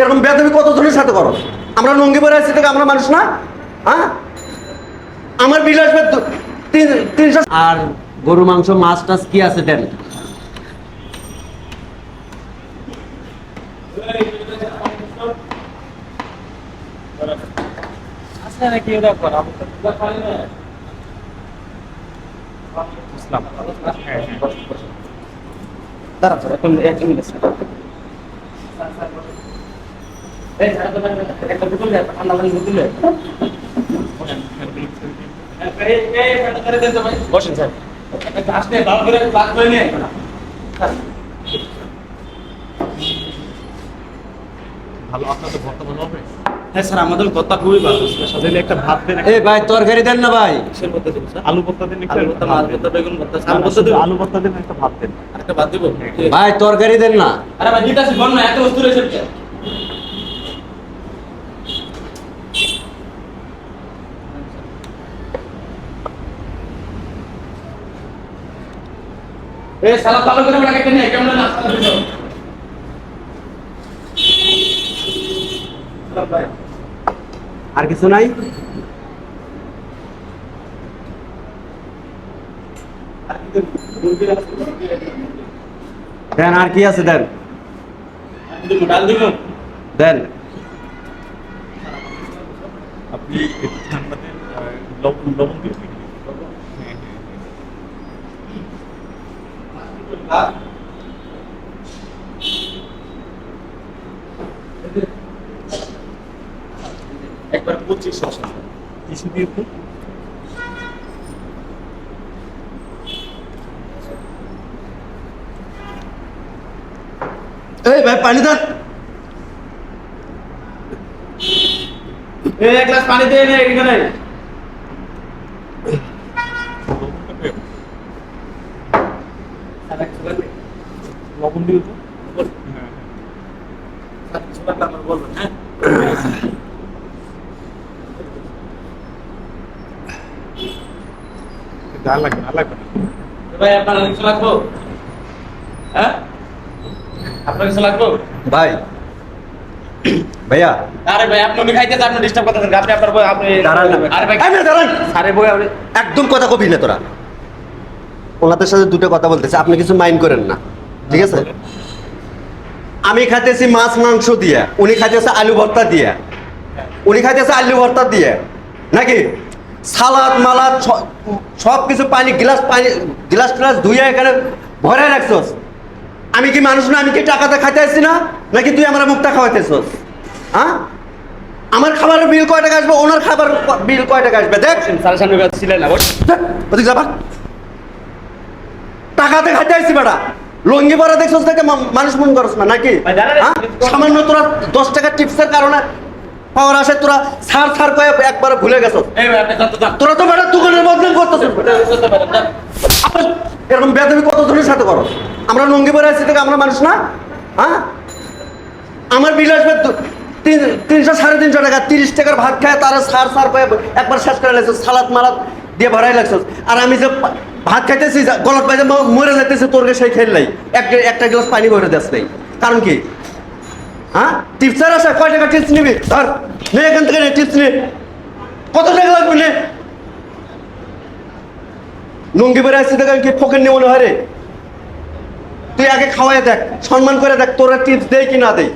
এরকম বেদবি কতজনের সাথে করো? আমরা লঙ্গি পরে আছি থেকে আমরা মানুষ না? হ্যাঁ? আমার বিল আসবে তিনশো আর গরু মাংস মাছ টাছ কি আছে দেন? দাঁড়ান এখন এক মিনিট বসেন স্যার। আসলে ভালো করে ক্লাস করে নিয়ে ভালো আপনার তো বর্তমান হবে। হ্যাঁ স্যার আমাদের কথা খুবই ভালো তাহলে একটা ভাত দেন এ ভাই তরকারি দেন না ভাই। কিসের মধ্যে দেবো স্যার আলু ভর্তা দেন আলু ভর্তা মাছ ভর্তা বেগুন ভর্তা আলু ভর্তা শুধু আলু ভর্তা দেন একটা ভাত দেন। আরেকটা বাদ দেবো? ভাই তরকারি দেন না। আরে ভাই দিতাছি বল না এত বস্তু রয়েছে কে? এ সালা ভালো করে বড় কেটে নিয়ে কেমন না সালা দিছো আর কিছু নাই? দেন আর কি আছে দেন? ডাল দিব দেন। আপনি একটু ঠান্ডা দেন আর লবণ লবণ দিন একবার 25 আছে কিছু দিয়ে এই ভাই পানি দেন। এক গ্লাস পানি দে নে এখানে। লবণ দিও তো হ্যাঁ হ্যাঁ। হ্যাঁ? লাগবে লাগবে ভাই আপনার কিছু লাগবো? হ্যাঁ? আপনার কিছু লাগবো? ভাই। ভাইয়া। আরে ভাই আপনি খাইতে আপনি ডিস্টার্ব করতেছেন আপনি আপনার বই আপনি দাঁড়ান আরে ভাই। এই দাঁড়ান। আরে বই আপনি একদম কথা কবি না তোরা। ওনাদের সাথে দুটো কথা বলতেছে আপনি কিছু মাইন্ড করেন না। ঠিক আছে? আমি খাইতেছি মাছ মাংস দিয়ে উনি খাইতেছে আলু ভর্তা দিয়ে। উনি খাইতেছে আলু ভর্তা দিয়ে। নাকি? সালাদ মালাদ সব কিছু পানি গ্লাস পানি গ্লাস ট্লাস ধুয়ে এখানে ভরে রাখছস। আমি কি মানুষ না? আমি কি টাকাতে খাইতে আসছি না? নাকি তুই আমার মুখটা খাওয়াইতেছস? হ্যাঁ? আমার খাবারের বিল কয় টাকা আসবে? ওনার খাবার বিল কয় টাকা আসবে? দেখ। সারা সামনে ছিলেন না বস। যাবা টাকাতে খাইতে আসছি বেটা। লঙ্গি পরা দেখছস দেখে মানুষ মন করস না নাকি। হ্যাঁ? সামান্য তোরা দশ টাকা টিপসের কারণে পাওয়ার আসে তোরা সার সার কয়ে একবারে ভুলে যান তোরা তো বেটা দোকানের বদনাম করতেছিস বেটা। করতে পারেন যান। আবার এরকম বেদবি কতজনের সাথে করো? আমরা লঙ্গি পরে আছি থেকে আমরা মানুষ না? হ্যাঁ? আমার বিল আসবে তিন তিনশো সাড়ে তিনশো টাকা তিরিশ টাকার ভাত খায় তারা সার সার পায় একবার শেষ করে লাগছে সালাদ মালাদ দিয়ে ভরাই লাগছে। আর আমি যে ভাত খাইতেছি গলত পাইতে মরে যাইতেছে তোর সেই খেললাই একটা একটা গ্লাস পানি ভরে দিস নেই। কারণ কি? হ্যাঁ? টিপসের আসে কয় টাকা টিপস নিবি? ধর, নে এখান থেকে নে টিপস নে। কত টাকা লাগবে নে? লুঙ্গি পরে আসছি দেখেন কি ফকের নিয়ে মনে হয় রে? তুই আগে খাওয়াই দেখ, সম্মান করে দেখ, তোরা টিপস দেয় কি না দেয়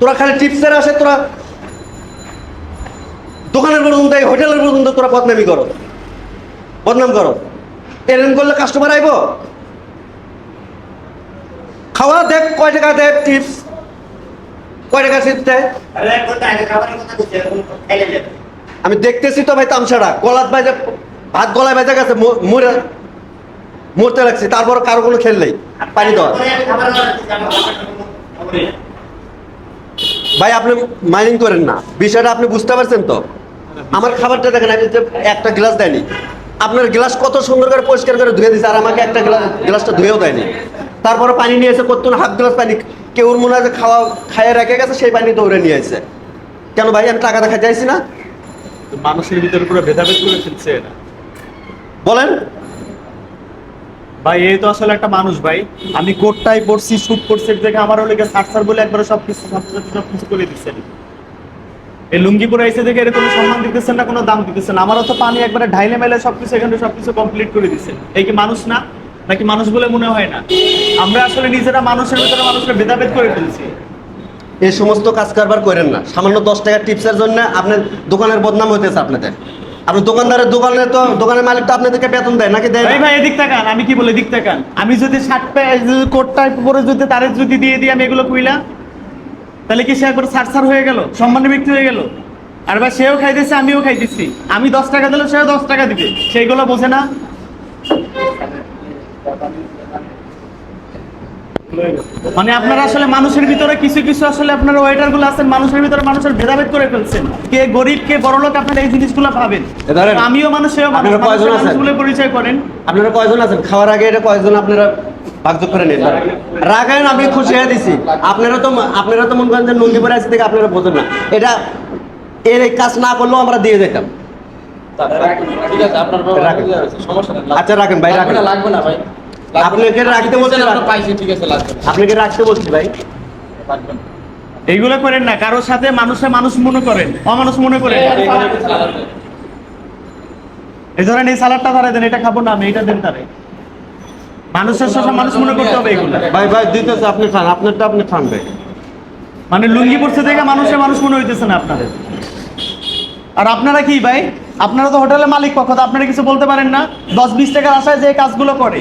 তোরা খালি টিপসের আসে তোরা দোকানের পর্যন্ত এই হোটেলের পর্যন্ত তোরা বদনামি করো। বদনাম করো। এরকম করলে কাস্টমার আইব? খাওয়া দেখ, কয় টাকা দেয় টিপস আমি দেখতেছি তো ভাই তামসাটা গলাত বাজে ভাত গলায় বাজে গেছে মরে মরতে লাগছে তারপর কারও কোনো খেল নেই, পানি দেওয়া ভাই, আপনি মাইনিং করেন না। বিষয়টা আপনি বুঝতে পারছেন তো? আমার খাবারটা দেখেন, আমি একটা গ্লাস দেয়নি। আপনার গ্লাস কত সুন্দর করে পরিষ্কার করে ধুয়ে দিয়েছে আর আমাকে একটা গ্লাস গ্লাসটা ধুয়েও দেয়নি। তারপরে পানি নিয়ে এসে করতো হাফ গ্লাস পানি কেউ মনে হয় যে খাওয়া খাইয়ে রেখে গেছে সেই পানি দৌড়ে নিয়ে এসে কেন ভাই আমি টাকা দেখা চাইছি না? মানুষের ভিতরে পুরো ভেদাভেদ করে ফেলছে এরা। বলেন। ভাই এই তো আসলে একটা মানুষ ভাই। আমি কোটটাই পড়ছি শুট করছি দেখে আমারও লেগে সার সার বলে একবার সব কিছু সব কিছু করে দিচ্ছেন। এই লুঙ্গি পরে এসে দেখে এর কোনো সম্মান দিতেছেন না কোনো দাম দিতেছেন আমারও তো পানি একবারে ঢাইলে মেলে সবকিছু এখানে সবকিছু কমপ্লিট করে দিচ্ছেন। এই কি মানুষ না? নাকি মানুষ বলে মনে হয় না? আমরা আসলে নিজেরা মানুষের ভিতরে মানুষের ভেদাভেদ করে ফেলছি। এই সমস্ত কাজ কারবার করেন না। সামান্য দশ টাকার টিপসের জন্য আপনার দোকানের বদনাম হইতেছে আপনাদের। আপনার দোকানদারের দোকানে তো দোকানের মালিক তো আপনাদেরকে বেতন দেয় নাকি দেয়? ভাই ভাই এদিক তাকান আমি কি বলি এদিক তাকান। আমি যদি শার্ট প্যান্ট কোটটা পরে যদি তারে যদি দিয়ে দিই আমি এগুলো কইলা? তাহলে কি সে একবার সার সার হয়ে গেল? সম্মানের ব্যক্তি হয়ে গেল? আর ভাই সেও খাইতেছে আমিও খাইতেছি। আমি দশ টাকা দিলে সেও দশ টাকা দিবে। সেইগুলো বোঝে না। মানে আপনারা আসলে মানুষের ভিতরে কিছু কিছু আসলে আপনারা ওয়েটারগুলো আছেন মানুষের ভিতরে মানুষের ভেদাভেদ করে ফেলছেন। কে গরিব কে বড় লোক আপনারা এই জিনিসগুলো ভাবেন। আমিও মানুষ আপনারা কয়জন মানুষের আছেন? পরিচয় করেন। আপনারা কয়জন আছেন? খাওয়ার আগে এটা কয়জন আপনারা ভাগযোগ করে নিন রাখেন আমি খুশি হয়ে দিছি। আপনারা তো আপনারা তো মনে করেন যে নন্দী পরে আছে থেকে আপনারা বোঝেন না। এটা এর কাজ না করলেও আমরা দিয়ে যেতাম। ঠিক আছে আপনার সমস্যা আচ্ছা রাখেন ভাই রাখেন। লাগবে না ভাই। আপনাকে রাখতে বলছি, পাইছি ঠিক আছে লাগবে আপনাকে রাখতে বলছি ভাই? লাগবে না। এইগুলো করেন না কারোর সাথে মানুষে মানুষ মনে করেন অমানুষ মনে করেন। এই ধরেন এই সালাডটা ধরে দেন এটা খাব না আমি এটা দেন তারে। মানুষের সাথে মানুষ মনে করতে হবে এগুলো। ভাই ভাই দিতেছে আপনি খান আপনারটা আপনি খান ভাই। মানে লুঙ্গি পড়ছে দেখে মানুষের মানুষ মনে হইতেছে না আপনাদের। আর আপনারা কি ভাই? আপনারা তো হোটেলের মালিক পক্ষ তো আপনারা কিছু বলতে পারেন না? দশ, বিশ টাকার আশায় যে কাজগুলো করে।